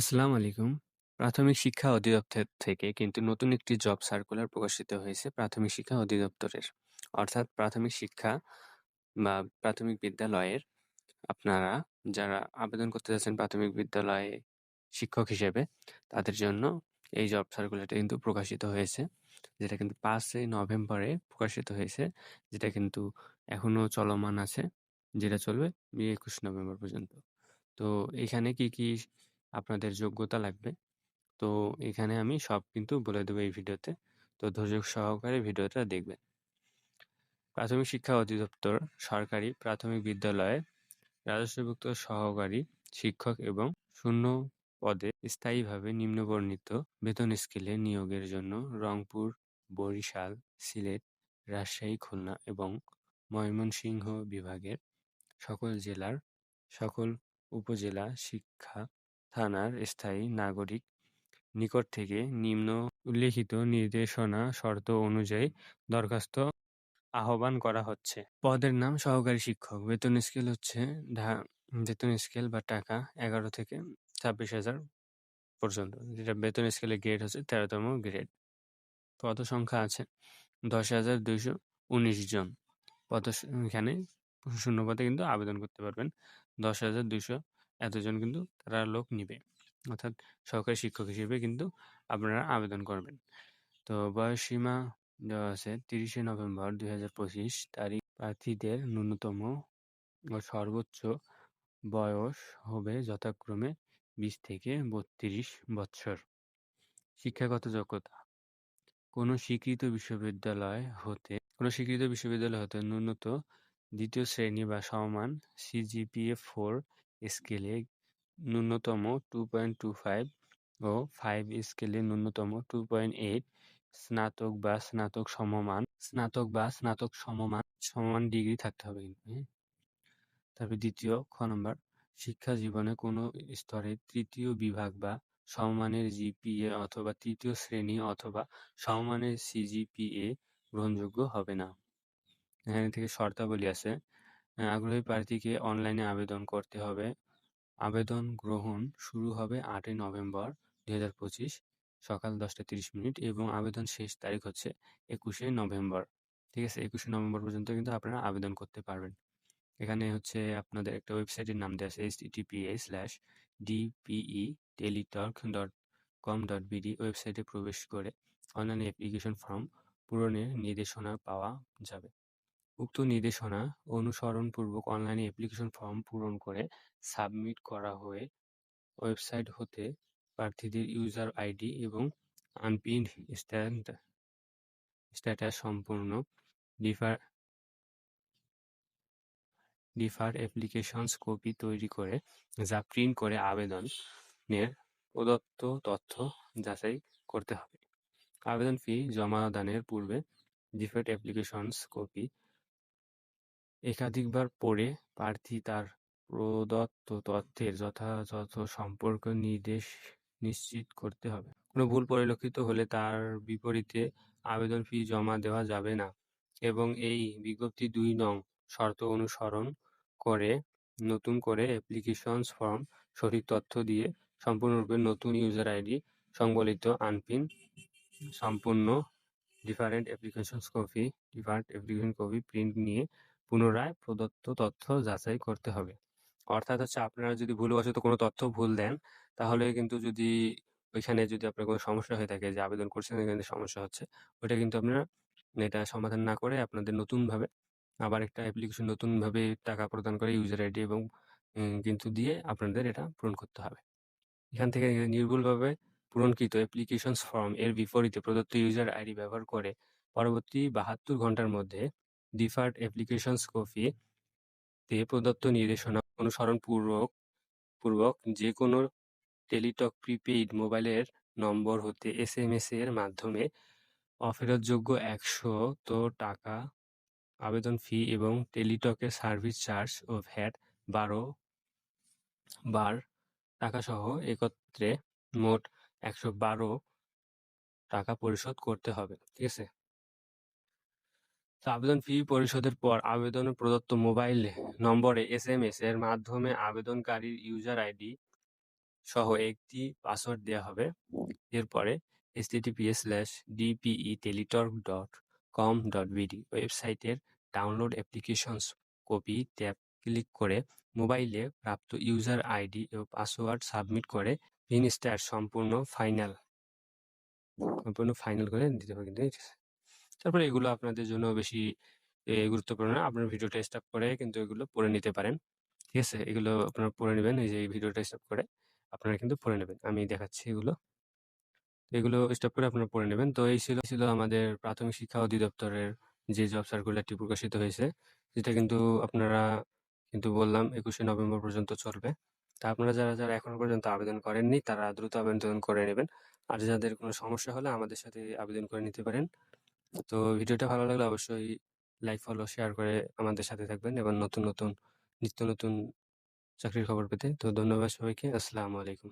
আসসালামু আলাইকুম। প্রাথমিক শিক্ষা অধিদপ্তর থেকে কিন্তু নতুন একটি জব সার্কুলার প্রকাশিত হয়েছে প্রাথমিক শিক্ষা অধিদপ্তরের। অর্থাৎ প্রাথমিক শিক্ষা বা প্রাথমিক বিদ্যালয়ের আপনারা যারা আবেদন করতে যাচ্ছেন প্রাথমিক বিদ্যালয়ে শিক্ষক হিসেবে তাদের জন্য এই জব সার্কুলারটা কিন্তু প্রকাশিত হয়েছে। যেটা কিন্তু ৫ই নভেম্বরে প্রকাশিত হয়েছে। যেটা কিন্তু এখনও চলমান আছে। যেটা চলবে ২১ নভেম্বর পর্যন্ত। তো এখানে কি, কি আপনাদের যোগ্যতা লাগবে? তো এখানে আমি সব কিন্তু বলে দেবো এই ভিডিওতে। তো ধৈর্য সহকারে ভিডিওটা দেখবেন। প্রাথমিক শিক্ষা অধিদপ্তর সরকারি প্রাথমিক বিদ্যালয়ে রাজস্বভুক্ত সহকারী শিক্ষক এবং শূন্য পদে স্থায়ীভাবে নিম্নবর্ণিত বেতন স্কেলে নিয়োগের জন্য রংপুর, বরিশাল, সিলেট, রাজশাহী, খুলনা এবং ময়মনসিংহ বিভাগের সকল জেলার সকল উপজেলা শিক্ষা থানার স্থায়ী নাগরিক নিকট থেকে নিম্ন উল্লেখিত নির্দেশনা শর্ত অনুযায়ী দরখাস্ত আহ্বান করা হচ্ছে। পদের নাম সহকারী শিক্ষক। বেতন স্কেল হচ্ছে বেতন স্কেল বা টাকা এগারো থেকে ছাব্বিশ হাজার পর্যন্ত। যেটা বেতন স্কেলের গ্রেড হচ্ছে তেরোতম গ্রেড। পদ সংখ্যা আছে দশ হাজার দুইশো উনিশ জন। পদ এখানে শূন্য পদে কিন্তু আবেদন করতে পারবেন। দশ হাজার দুইশো এতজন কিন্তু তারা লোক নিবে। অর্থাৎ সহকারী শিক্ষক হিসেবে কিন্তু আপনারা আবেদন করবেন। তো বয়স সীমা দেওয়া আছে তিরিশে নভেম্বর দুই হাজার পঁচিশ তারিখ প্রার্থীদের ন্যূনতম ও সর্বোচ্চ বয়স হবে যথাক্রমে বিশ থেকে বত্রিশ বছর শিক্ষাগত যোগ্যতা কোনো স্বীকৃত বিশ্ববিদ্যালয় হতে, কোনো স্বীকৃত বিশ্ববিদ্যালয় হতে ন্যূনত দ্বিতীয় শ্রেণি বা সমমান সিজিপিএ ফোর স্কেলে ন্যূনতম টু পয়েন্ট টু ফাইভ ও ফাইভ স্কেলে ন্যূনতম টু পয়েন্ট এইট স্নাতক বা স্নাতক সমমান, স্নাতক বা স্নাতক সমমান সমমান ডিগ্রি থাকতে হবে হ্যাঁ? তারপর দ্বিতীয়, খ নম্বর, শিক্ষা জীবনে কোনো স্তরে তৃতীয় বিভাগ বা সমমানের জিপিএ অথবা তৃতীয় শ্রেণি অথবা সমমানের সিজিপিএ গ্রহণযোগ্য হবে না। এখানে থেকে শর্তাবলী আছে আগ্রহী প্রার্থীকে অনলাইনে আবেদন করতে হবে। আবেদন গ্রহণ শুরু হবে আটই নভেম্বর দুই হাজার পঁচিশ সকাল দশটা তিরিশ মিনিট এবং আবেদন শেষ তারিখ হচ্ছে একুশে নভেম্বর। ঠিক আছে, একুশে নভেম্বর পর্যন্ত কিন্তু আপনারা আবেদন করতে পারবেন। এখানে হচ্ছে আপনাদের একটা ওয়েবসাইটের নাম দেওয়া আছে H TPA slash DPE Teletalk dot com dot BD ওয়েবসাইটে প্রবেশ করে অনলাইন অ্যাপ্লিকেশন ফর্ম পূরণের নির্দেশনা পাওয়া যাবে। উক্ত নির্দেশনা অনুসরণপূর্বক অনলাইনে অ্যাপ্লিকেশন ফর্ম পূরণ করে সাবমিট করা হয়ে ওয়েবসাইট হতে প্রার্থীদের ইউজার আইডি এবং আনপিন স্ট্যাটাস সম্পূর্ণ ডিফার ডিফার অ্যাপ্লিকেশনস কপি তৈরি করে যা প্রিন্ট করে আবেদনের প্রদত্ত তথ্য যাচাই করতে হবে। আবেদন ফি জমা দানের পূর্বে ডিফার্ড অ্যাপ্লিকেশনস কপি একাধিকবার পড়ে প্রার্থী তার প্রদত্ত তথ্যের যথাযথ সম্পর্ক নির্দেশ নিশ্চিত করতে হবে। কোনো ভুল পরিলক্ষিত হলে তার বিপরীতে আবেদন ফি জমা দেওয়া যাবে না এবং এই বিজ্ঞপ্তি দুই নং শর্ত অনুসরণ করে নতুন করে অ্যাপ্লিকেশনস ফর্ম সঠিক তথ্য দিয়ে সম্পূর্ণরূপে নতুন ইউজার আইডি সংবলিত আনপিন সম্পূর্ণ different applications copy different application copy print নিয়ে পুনরায় প্রদত্ত তথ্য যাচাই করতে হবে। অর্থাৎ হচ্ছে আপনারা যদি ভুলবশত কোনো তথ্য ভুল দেন, তাহলে কিন্তু যদি ওইখানে যদি আপনার কোনো সমস্যা হয়ে থাকে, যে আবেদন করছেন, এখানে সমস্যা হচ্ছে, ওইটা কিন্তু আপনারা এটা সমাধান না করে আপনাদের নতুনভাবে আবার একটা অ্যাপ্লিকেশন নতুনভাবে টাকা প্রদান করে ইউজার আইডি এবং কিন্তু দিয়ে আপনাদের এটা পূরণ করতে হবে। এখান থেকে নির্ভুলভাবে পূরণকৃত অ্যাপ্লিকেশনস ফর্ম এর বিপরীতে প্রদত্ত ইউজার আইডি ব্যবহার করে পরবর্তী বাহাত্তর ঘণ্টার মধ্যে ডিফার্ড অ্যাপ্লিকেশনস কপি তে প্রদত্ত নির্দেশনা অনুসরণ পূর্বক যে কোনো টেলিটক প্রিপেইড মোবাইলের নম্বর হতে এস এম এর মাধ্যমে অফেরতযোগ্য একশো তো টাকা, আবেদন ফি এবং টেলিটকের সার্ভিস চার্জ ও ভ্যাট বারো বার টাকাসহ একত্রে মোট একশো বারো টাকা পরিশোধ করতে হবে, ঠিক আছে? আবেদন ফি পরিশোধের পর আবেদন প্রদত্ত মোবাইল নম্বরে এস এম এস এর মাধ্যমে আবেদনকারীর ইউজার আইডি সহ একটি পাসওয়ার্ড দেওয়া হবে। এরপরে https://dpeteletalk.com.bd ওয়েবসাইটের download applications copy tab click করে মোবাইলে প্রাপ্ত ইউজার আইডি ও পাসওয়ার্ড সাবমিট করে ফিনিস্টার সম্পূর্ণ ফাইনাল সম্পূর্ণ ফাইনাল করে দিতে হবে কিন্তু তারপরে এগুলো আপনাদের জন্য বেশি গুরুত্বপূর্ণ না। আপনার ভিডিওটা স্টপ করে কিন্তু এগুলো পড়ে নিতে পারেন। ঠিক আছে? এগুলো আপনারা পড়ে নেবেন এই যে এই ভিডিওটা স্টপ করে আপনারা কিন্তু পড়ে নেবেন। আমি দেখাচ্ছি এগুলো। এগুলো স্টপ করে আপনারা পড়ে নেবেন। তো এই ছিল ছিল আমাদের প্রাথমিক শিক্ষা অধিদপ্তরের যে জব সার্কুলারটি প্রকাশিত হয়েছে। যেটা কিন্তু আপনারা কিন্তু বললাম ২১শে নভেম্বর পর্যন্ত চলবে। তা আপনারা যারা, যারা এখনও পর্যন্ত আবেদন করেননি তারা দ্রুত আবেদন করে নেবেন। আর যাদের কোনো সমস্যা হলে আমাদের সাথে আবেদন করে নিতে পারেন। তো ভিডিওটা ভালো লাগলে অবশ্যই লাইক, ফলো, শেয়ার করে আমাদের সাথে থাকবেন এবং নতুন, নতুন নিত্য নতুন চাকরির খবর পেতে। তো ধন্যবাদ সবাইকে। আসসালামু আলাইকুম।